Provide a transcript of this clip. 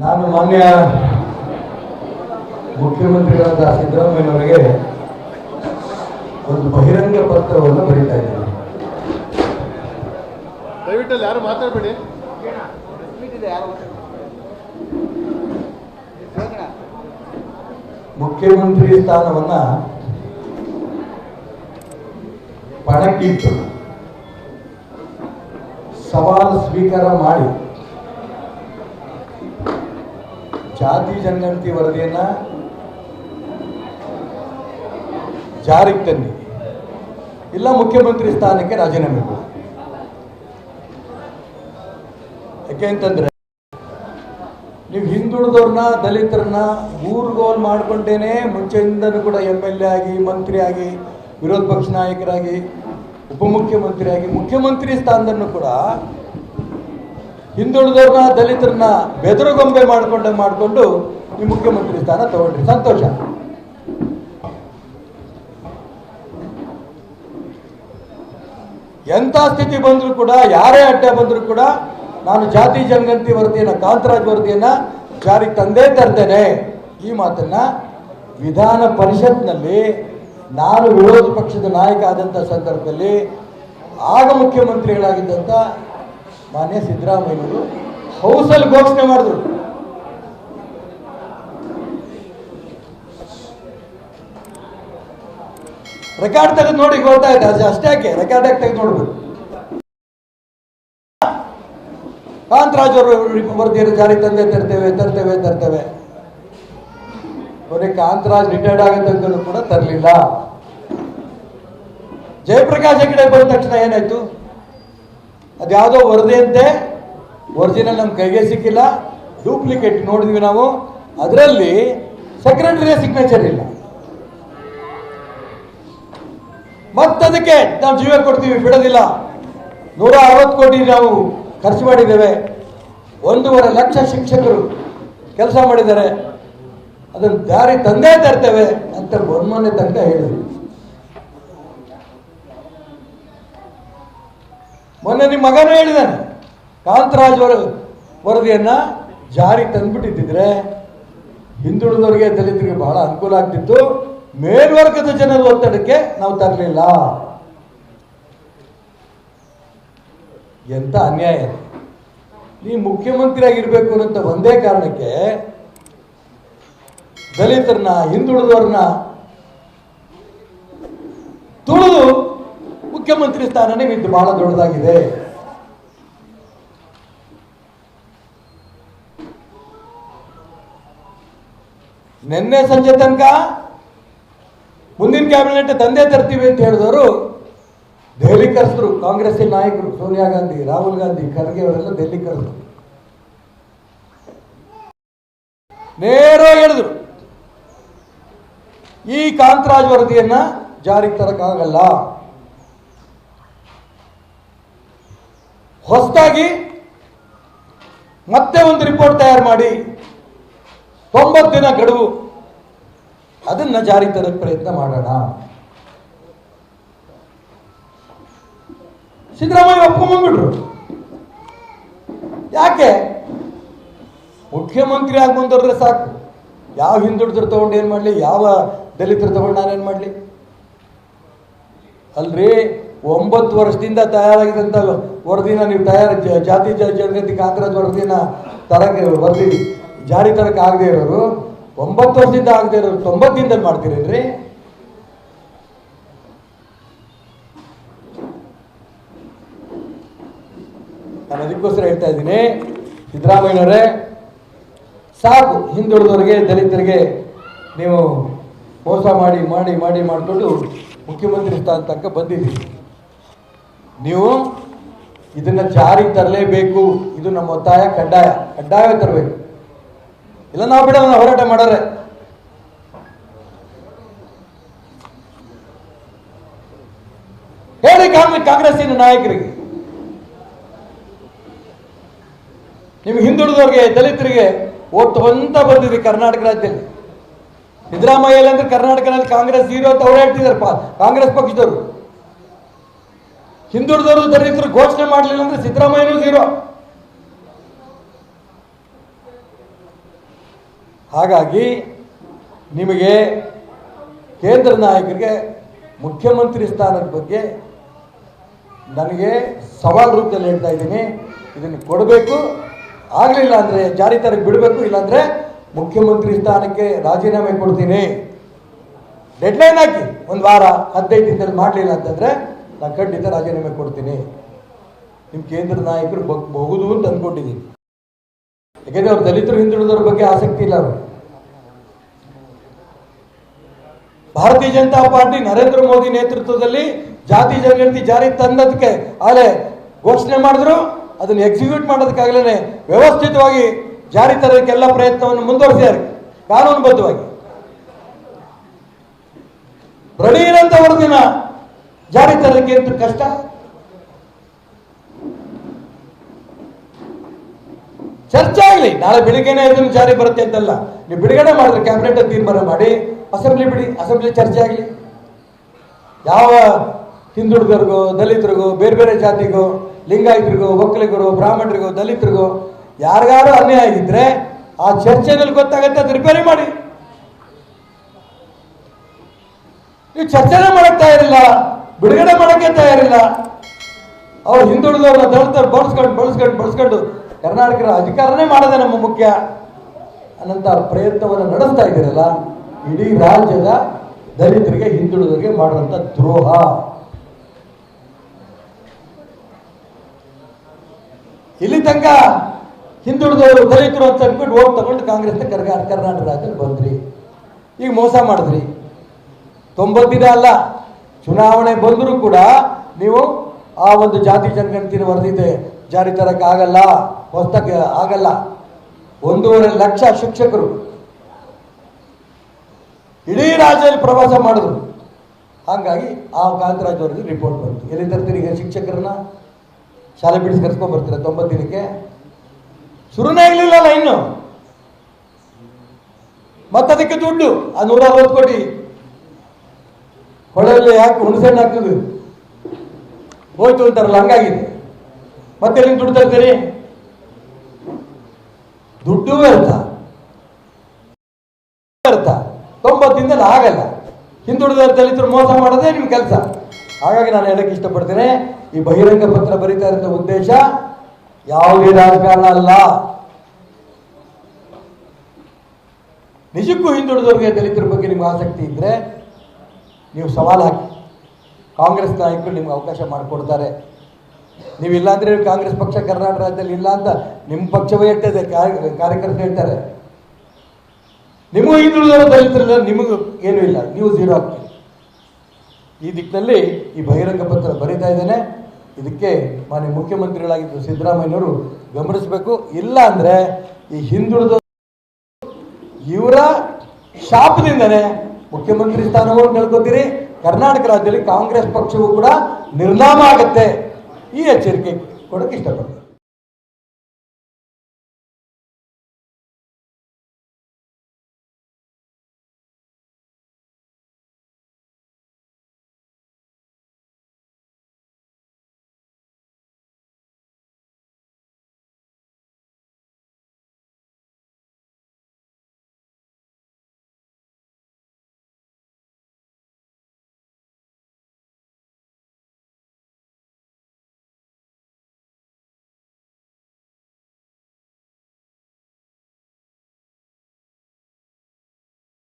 ನಾನು ಮಾನ್ಯ ಮುಖ್ಯಮಂತ್ರಿಗಳಾದ ಸಿದ್ದರಾಮಯ್ಯನವರಿಗೆ ಒಂದು ಬಹಿರಂಗ ಪತ್ರವನ್ನು ಬರೀತಾ ಇದ್ದೀನಿ. ದಯವಿಟ್ಟು ಯಾರು ಮಾತಾಡಬೇಡಿ. ಮುಖ್ಯಮಂತ್ರಿ ಸ್ಥಾನವನ್ನ ಪಣಕ್ಕಿಟ್ಟು ಸವಾಲು ಸ್ವೀಕಾರ ಮಾಡಿ ಜಾತಿ ಜನಗಣತಿ ವರದಿಯನ್ನ ಜಾರಿಗೆ ತನ್ನಿ ಇಲ್ಲ ಮುಖ್ಯಮಂತ್ರಿ ಸ್ಥಾನಕ್ಕೆ ರಾಜೀನಾಮೆ ಕೊಡಿ. ಯಾಕೆ ಅಂತಂದ್ರೆ ನೀವು ಹಿಂದುಳಿದವ್ರನ್ನ, ದಲಿತರನ್ನ ಊರ್ಗೋಲ್ ಮಾಡ್ಕೊಂಡೇನೆ ಮುಂಚೆಯಿಂದನೂ ಕೂಡ ಎಂ ಎಲ್ ಎ ಆಗಿ, ಮಂತ್ರಿ ಆಗಿ, ವಿರೋಧ ಪಕ್ಷ ನಾಯಕರಾಗಿ ಉಪಮುಖ್ಯಮಂತ್ರಿಯಾಗಿ ಮುಖ್ಯಮಂತ್ರಿ ಸ್ಥಾನದನ್ನು ಕೂಡ ಹಿಂದುಳಿದವ್ರನ್ನ, ದಲಿತರನ್ನ ಬೆದರುಗೊಂಬೆ ಮಾಡ್ಕೊಂಡೆ ಮಾಡಿಕೊಂಡು ಈ ಮುಖ್ಯಮಂತ್ರಿ ಸ್ಥಾನ ತಗೊಂಡ್ರಿ. ಸಂತೋಷ. ಎಂಥ ಸ್ಥಿತಿ ಬಂದರೂ ಕೂಡ, ಯಾರೇ ಅಡ್ಡ ಬಂದರೂ ಕೂಡ, ನಾನು ಜಾತಿ ಜನಗಂತಿ ವರದಿಯನ್ನು, ಕಾಂತರಾಜ್ ವರದಿಯನ್ನು ಜಾರಿಗೆ ತಂದೇ ತರ್ತೇನೆ. ಈ ಮಾತನ್ನ ವಿಧಾನ ಪರಿಷತ್ನಲ್ಲಿ ನಾನು ವಿರೋಧ ಪಕ್ಷದ ನಾಯಕ ಆದಂಥ ಸಂದರ್ಭದಲ್ಲಿ ಆಗ ಮುಖ್ಯಮಂತ್ರಿಗಳಾಗಿದ್ದಂಥ ಮಾನ್ಯ ಸಿದ್ದರಾಮಯ್ಯವರು ಹೌಸಲ್ಲಿ ಘೋಷಣೆ ಮಾಡಿದ್ರು. ರೆಕಾರ್ಡ್ ತೆಗೆದು ನೋಡಿ ಗೊತ್ತಾಯ್ತು ಅದು ಅಷ್ಟೇ ಯಾಕೆ? ರೆಕಾರ್ಡ್ ಯಾಕೆ ತೆಗೆದು ನೋಡ್ಬೇಕು? ಕಾಂತರಾಜ್ ಅವರು ಬರ್ತೀರ ಜಾರಿ ತಂದೆ ತರ್ತೇವೆ ತರ್ತೇವೆ ತರ್ತೇವೆ. ಕೊನೆ ಕಾಂತರಾಜ್ ರಿಟೈರ್ಡ್ ತನಕನೂ ಕೂಡ ತರಲಿಲ್ಲ. ಜಯಪ್ರಕಾಶ್ ಹೆಗಡೆ ಬಂದ ತಕ್ಷಣ ಏನಾಯ್ತು? ಅದ್ಯಾವುದೋ ವರದಿಯಂತೆ ಒರಿಜಿನಲ್ ನಮ್ಮ ಕೈಗೆ ಸಿಕ್ಕಿಲ್ಲ ಡೂಪ್ಲಿಕೇಟ್ ನೋಡಿದ್ವಿ ನಾವು. ಅದರಲ್ಲಿ ಸೆಕ್ರೆಟರಿಯ ಸಿಗ್ನೇಚರ್ ಇಲ್ಲ. ಮತ್ತದಕ್ಕೆ ನಾವು ಜೀವ ಕೊಡ್ತೀವಿ, ಬಿಡೋದಿಲ್ಲ. ನೂರ ಅರವತ್ತು ಕೋಟಿ ನಾವು ಖರ್ಚು ಮಾಡಿದ್ದೇವೆ. ಒಂದೂವರೆ ಲಕ್ಷ ಶಿಕ್ಷಕರು ಕೆಲಸ ಮಾಡಿದ್ದಾರೆ. ಅದನ್ನು ದಾರಿ ತಂದೇ ತರ್ತೇವೆ ಅಂತ ಮೊನ್ನೆ ತನಕ ಹೇಳಿದ್ರು. ಮೊನ್ನೆ ನಿಮ್ಮ ಮಗನೂ ಹೇಳಿದಾನೆ, ಕಾಂತರಾಜ್ ವರ ವರದಿಯನ್ನ ಜಾರಿ ತಂದ್ಬಿಟ್ಟಿದ್ದಿದ್ರೆ ಹಿಂದುಳಿದವರಿಗೆ ದಲಿತರಿಗೆ ಬಹಳ ಅನುಕೂಲ ಆಗ್ತಿತ್ತು, ಮೇಲ್ವರ್ಗದ ಜನರ ಒತ್ತಡಕ್ಕೆ ನಾವು ತರಲಿಲ್ಲ ಎಂತ ಅನ್ಯಾಯ ಇದು. ನೀ ಮುಖ್ಯಮಂತ್ರಿ ಆಗಿರ್ಬೇಕು ಅನ್ನೋ ಒಂದೇ ಕಾರಣಕ್ಕೆ ದಲಿತರನ್ನ, ಹಿಂದುಳಿದವ್ರನ್ನ ತುಳಿದು ಮುಖ್ಯಮಂತ್ರಿ ಸ್ಥಾನನೇ ಇದು ಬಹಳ ದೊಡ್ಡದಾಗಿದೆ. ನಿನ್ನೆ ಸಂಜೆ ತನಕ ಮುಂದಿನ ಕ್ಯಾಬಿನೆಟ್ ತಂದೆ ತರ್ತೀವಿ ಅಂತ ಹೇಳಿದವರು ದೆಹಲಿ ಕರೆಸಿದ್ರು ಕಾಂಗ್ರೆಸ್ ನಾಯಕರು, ಸೋನಿಯಾ ಗಾಂಧಿ, ರಾಹುಲ್ ಗಾಂಧಿ, ಖರ್ಗೆ ಅವರೆಲ್ಲ ದೆಹಲಿ ಕರೆಸಿದ್ರು ನೇರ ಹೇಳಿದ್ರು, ಈ ಕಾಂತರಾಜ್ ವರದಿಯನ್ನ ಜಾರಿಗೆ ತರಕ್ಕಾಗಲ್ಲ. ಹೊಸದಾಗಿ ಮತ್ತೆ ಒಂದು ರಿಪೋರ್ಟ್ ತಯಾರು ಮಾಡಿ ತೊಂಬತ್ತು ದಿನ ಗಡುವು, ಅದನ್ನ ಜಾರಿ ತರಕ್ಕೆ ಪ್ರಯತ್ನ ಮಾಡೋಣ. ಸಿದ್ದರಾಮಯ್ಯ ಒಪ್ಕೊಂಬಂದ್ಬಿಟ್ರು ಯಾಕೆ? ಮುಖ್ಯಮಂತ್ರಿ ಆಗಿ ಬಂದವ್ರೆ ಸಾಕು. ಯಾವ ಹಿಂದುಳಿದ್ರು ತಗೊಂಡು ಏನು ಮಾಡಲಿ? ಯಾವ ದಲಿತರು ತಗೊಂಡು ನಾನೇನು ಮಾಡಲಿ? ಅಲ್ರಿ? ಒಂಬತ್ತು ವರ್ಷದಿಂದ ತಯಾರಾಗಿದ್ದಂಥ ವರದಿನ ನೀವು ತಯಾರ ಜಾತಿ ಜನಗತಿ ಕಾಂಗ್ರೆಸ್ ವರದಿನ ತರಕ್ಕೆ ವರದಿ ಜಾರಿ ತರಕ್ಕೆ ಆಗದೆ ಇರೋರು, ಒಂಬತ್ತು ವರ್ಷದಿಂದ ಆಗದೆ ಇರೋರು ತೊಂಬತ್ತಿಂದ ಮಾಡ್ತೀರೇನ್ರಿ? ನಾನು ಅದಕ್ಕೋಸ್ಕರ ಹೇಳ್ತಾ ಇದ್ದೀನಿ, ಸಿದ್ದರಾಮಯ್ಯನವರೇ, ಸಾಕು ಹಿಂದುಳಿದವರಿಗೆ, ದಲಿತರಿಗೆ ನೀವು ಮೋಸ ಮಾಡಿ ಮಾಡಿ ಮಾಡಿ, ಮಾಡಿಕೊಂಡು ಮುಖ್ಯಮಂತ್ರಿ ಸ್ಥಾನ ತನಕ ಬಂದಿದ್ದೀರಿ. ನೀವು ಇದನ್ನ ಜಾರಿಗೆ ತರಲೇಬೇಕು. ಇದು ನಮ್ಮ ಒತ್ತಾಯ, ಕಡ್ಡಾಯ. ಕಡ್ಡಾಯ ತರಬೇಕು. ಇಲ್ಲ ನಾವು ಬಿಡಲ್ಲ, ನಾವು ಹೋರಾಟ ಮಾಡೋರೆ. ಹೇಳಿ ಕಾಂಗ್ರೆಸ್ ಕಾಂಗ್ರೆಸ್ಸಿನ ನಾಯಕರಿಗೆ. ನಿಮ್ಗೆ ಹಿಂದುಳಿದವ್ರಿಗೆ, ದಲಿತರಿಗೆ ಓಟ್ ಅಂತ ಬಂದಿದೆ ಕರ್ನಾಟಕ ರಾಜ್ಯದಲ್ಲಿ. ಸಿದ್ದರಾಮಯ್ಯ ಅಂದ್ರೆ ಕರ್ನಾಟಕದಲ್ಲಿ ಕಾಂಗ್ರೆಸ್ ಜೀರೋ ಅಂತ ಹೇಳ್ತಿದ್ದಾರೆ ಕಾಂಗ್ರೆಸ್ ಪಕ್ಷದವರು. ಹಿಂದುಳಿದವರು ದಲಿತರು ಘೋಷಣೆ ಮಾಡಲಿಲ್ಲ ಅಂದ್ರೆ ಸಿದ್ದರಾಮಯ್ಯನೂ ಜೀರೋ ಹಾಗಾಗಿ ನಿಮಗೆ ಕೇಂದ್ರ ನಾಯಕರಿಗೆ ಮುಖ್ಯಮಂತ್ರಿ ಸ್ಥಾನದ ಬಗ್ಗೆ ನನಗೆ ಸವಾಲು ರೂಪದಲ್ಲಿ ಹೇಳ್ತಾ ಇದ್ದೀನಿ. ಇದನ್ನು ಕೊಡಬೇಕು. ಆಗಲಿಲ್ಲ ಅಂದರೆ ಜಾರಿ ತರಕ್ಕೆ ಬಿಡಬೇಕು, ಇಲ್ಲಾಂದರೆ ಮುಖ್ಯಮಂತ್ರಿ ಸ್ಥಾನಕ್ಕೆ ರಾಜೀನಾಮೆ ಕೊಡ್ತೀನಿ. ಡೆಡ್ಲೈನ್ ಹಾಕಿ. ಒಂದು ವಾರ, ಹದಿನೈದು ದಿನದಲ್ಲಿ ಮಾಡಲಿಲ್ಲ ಅಂತಂದರೆ ನಾನು ಖಂಡಿತ ರಾಜೀನಾಮೆ ಕೊಡ್ತೀನಿ. ನಿಮ್ಮ ಕೇಂದ್ರ ನಾಯಕರು ಬಹುದು ಅಂತ ಅಂದ್ಕೊಂಡಿದ್ದೀನಿ ಯಾಕೆಂದರೆ ಅವ್ರು ದಲಿತರು ಹಿಂದುಳಿದವ್ರ ಬಗ್ಗೆ ಆಸಕ್ತಿ ಇಲ್ಲ ಅವರು. ಭಾರತೀಯ ಜನತಾ ಪಾರ್ಟಿ ನರೇಂದ್ರ ಮೋದಿ ನೇತೃತ್ವದಲ್ಲಿ ಜಾತಿ ಜನಗಣತಿ ಜಾರಿ ತಂದದಕ್ಕೆ ಆಲೆ ಘೋಷಣೆ ಮಾಡಿದ್ರು. ಅದನ್ನು ಎಕ್ಸಿಕ್ಯೂಟ್ ಮಾಡೋದಕ್ಕಾಗಲೇ ವ್ಯವಸ್ಥಿತವಾಗಿ ಜಾರಿ ತರೋದಕ್ಕೆ ಎಲ್ಲ ಪ್ರಯತ್ನವನ್ನು ಮುಂದುವರಿಸಿದ್ದಾರೆ. ಕಾನೂನುಬದ್ಧವಾಗಿ. ಇರೋಂಥ ವರದಿನ ಜಾರಿ ತರಲಿಕ್ಕೆ ಅಂತ ಕಷ್ಟ? ಚರ್ಚೆ ಆಗಲಿ. ನಾಳೆ ಬೆಳಿಗ್ಗೆನೇ ಇದನ್ನು ಜಾರಿ ಬರುತ್ತೆ ಅಂತಲ್ಲ. ನೀವು ಬಿಡುಗಡೆ ಮಾಡಿದ್ರೆ ಕ್ಯಾಬಿನೆಟ್ ತೀರ್ಮಾನ ಮಾಡಿ ಅಸೆಂಬ್ಲಿ ಬಿಡಿ ಅಸೆಂಬ್ಲಿ ಚರ್ಚೆ ಆಗಲಿ. ಯಾವ ಹಿಂದುಳಿದರಿಗೂ ದಲಿತರಿಗೂ, ಬೇರೆ ಬೇರೆ ಜಾತಿಗೋ, ಲಿಂಗಾಯತರಿಗೂ, ಒಕ್ಕಲಿಗರು, ಬ್ರಾಹ್ಮಣರಿಗೂ, ದಲಿತರಿಗೂ ಯಾರಿಗಾರು ಅನ್ಯಾಯ ಆಗಿದ್ರೆ ಆ ಚರ್ಚೆನಲ್ಲಿ ಗೊತ್ತಾಗತ್ತೆ, ಅದು ರಿಪೇರಿ ಮಾಡಿ. ನೀವು ಚರ್ಚೆನೇ ಮಾಡುತ್ತಾ ತಯಾರಿಲ್ಲ. ಬಿಡುಗಡೆ ಮಾಡಕ್ಕೆ ತಯಾರಿಲ್ಲ. ಅವ್ರು ಹಿಂದುಳಿದವ್ರನ್ನ ದಲಿತರು ಬಳಸ್ಕೊಂಡು ಬಳಸ್ಕೊಂಡು ಬಳಸ್ಕೊಂಡು ಕರ್ನಾಟಕದ ಅಧಿಕಾರನೇ ಮಾಡೋದೇ ನಮ್ಮ ಮುಖ್ಯ. ಅನ್ನಂತ ಪ್ರಯತ್ನವನ್ನು ನಡೆಸ್ತಾ ಇದ್ದೀರಲ್ಲ, ಇಡೀ ರಾಜ್ಯದ ದಲಿತರಿಗೆ, ಹಿಂದುಳಿದವರಿಗೆ ಮಾಡುವಂತ ದ್ರೋಹ. ಇಲ್ಲಿ ತನಕ ಹಿಂದುಳಿದವರು ದಲಿತರು ಅಂತ ಅಂದ್ಬಿಟ್ಟು ಓಟ್ ತಗೊಂಡು ಕಾಂಗ್ರೆಸ್ನ ಕರ್ನಾ ಕರ್ನಾಟಕ ರಾಜ್ಯದಲ್ಲಿ ಬಂದ್ರಿ. ಈಗ ಮೋಸ ಮಾಡಿದ್ರಿ. ತೊಂಬತ್ತು ದಿನ ಅಲ್ಲ ಚುನಾವಣೆ ಬಂದರೂ ಕೂಡ ನೀವು ಆ ಒಂದು ಜಾತಿ ಜನಗಣತಿನ ವರದಿದೆ. ಜಾರಿ ತರಕ್ಕೆ ಆಗಲ್ಲ, ಹೊಸ್ತಕ್ಕೆ ಆಗಲ್ಲ. ಒಂದೂವರೆ ಲಕ್ಷ ಶಿಕ್ಷಕರು ಇಡೀ ರಾಜ್ಯದಲ್ಲಿ ಪ್ರವಾಸ ಮಾಡಿದ್ರು. ಹಾಗಾಗಿ ಆ ಕಾಂತರಾಜ್ ಅವರಿಗೆ ರಿಪೋರ್ಟ್ ಬಂತು. ಎಲ್ಲಿ ತರ್ತೀರಿ ಈಗ ಶಿಕ್ಷಕರನ್ನ? ಶಾಲೆ ಬಿಡಿಸಿ ಕರ್ಸ್ಕೊಂಡ್ ಬರ್ತೀರ? ತೊಂಬತ್ತು ದಿನಕ್ಕೆ? ಶುರುನೇ ಇರಲಿಲ್ಲಲ್ಲ ಇನ್ನು ಮತ್ತದಕ್ಕೆ ದುಡ್ಡು, ಆ ನೂರ ಅರವತ್ತು ಕೋಟಿ ಹೊಳೆಯಲ್ಲಿ ಯಾಕೆ ಹುಣಸೆಹಣ್ಣು ಹಾಕ್ತದೆ ಹೋಯ್ತು ಅಂತಾರಲ್ಲ, ಹಂಗಾಗಿದೆ. ಮತ್ತೆ ಎಲ್ಲಿಂದ ದುಡ್ಡು ತರ್ತೀರಿ? ದುಡ್ಡು ವ್ಯರ್ಥ. ವ್ಯರ್ಥ. ತೊಂಬತ್ತಿಂದ ಆಗಲ್ಲ. ಹಿಂದುಳಿದ ದಲಿತರು ಮೋಸ ಮಾಡೋದೇ ನಿಮ್ಮ ಕೆಲಸ. ಹಾಗಾಗಿ ನಾನು ಹೇಳಕ್ಕೆ ಇಷ್ಟಪಡ್ತೇನೆ, ಈ ಬಹಿರಂಗ ಪತ್ರ ಬರೀತಾ ಇರೋ ಉದ್ದೇಶ ಯಾವುದೇ ರಾಜಕಾರಣ ಅಲ್ಲ. ನಿಜಕ್ಕೂ ಹಿಂದುಳಿದವ್ರಿಗೆ ದಲಿತರ ಬಗ್ಗೆ ನಿಮ್ಗೆ ಆಸಕ್ತಿ ಇದ್ರೆ ನೀವು ಸವಾಲು ಹಾಕಿ. ಕಾಂಗ್ರೆಸ್ ನಾಯಕರು ನಿಮ್ಗೆ ಅವಕಾಶ ಮಾಡಿಕೊಡ್ತಾರೆ. ನೀವು ಇಲ್ಲಂದ್ರೆ ಕಾಂಗ್ರೆಸ್ ಪಕ್ಷ ಕರ್ನಾಟಕ ರಾಜ್ಯದಲ್ಲಿ ಇಲ್ಲ ಅಂತ ನಿಮ್ಮ ಪಕ್ಷವೇ ಹೇಳ್ತದೆ ಕಾರ್ಯ- ಕಾರ್ಯಕರ್ತರು ಹೇಳ್ತಾರೆ. ನಿಮಗೂ ಹಿಂದುಳಿದವರು ದಲಿತರಿಲ್ಲ ನಿಮಗೂ ಏನೂ ಇಲ್ಲ, ನೀವು ಝೀರೋ ಆಗ್ತೀರಿ. ಈ ದಿಕ್ಕಿನಲ್ಲಿ ಈ ಬಹಿರಂಗ ಪತ್ರ ಬರೀತಾ ಇದ್ದೇನೆ. ಇದಕ್ಕೆ ಮಾನ್ಯ ಮುಖ್ಯಮಂತ್ರಿಗಳಾಗಿದ್ದು ಸಿದ್ದರಾಮಯ್ಯನವರು ಗಮನಿಸಬೇಕು. ಇಲ್ಲ ಅಂದರೆ ಈ ಹಿಂದುಳಿದ ಇವರ ಶಾಪದಿಂದನೇ ಮುಖ್ಯಮಂತ್ರಿ ಸ್ಥಾನವನ್ನು ಕಳ್ಕೊತೀರಿ ಕರ್ನಾಟಕ ರಾಜ್ಯದಲ್ಲಿ ಕಾಂಗ್ರೆಸ್ ಪಕ್ಷವೂ ಕೂಡ ನಿರ್ನಾಮ ಆಗುತ್ತೆ. ಈ ಎಚ್ಚರಿಕೆ ಕೊಡೋಕೆ ಇಷ್ಟಪಡ್ತೀನಿ.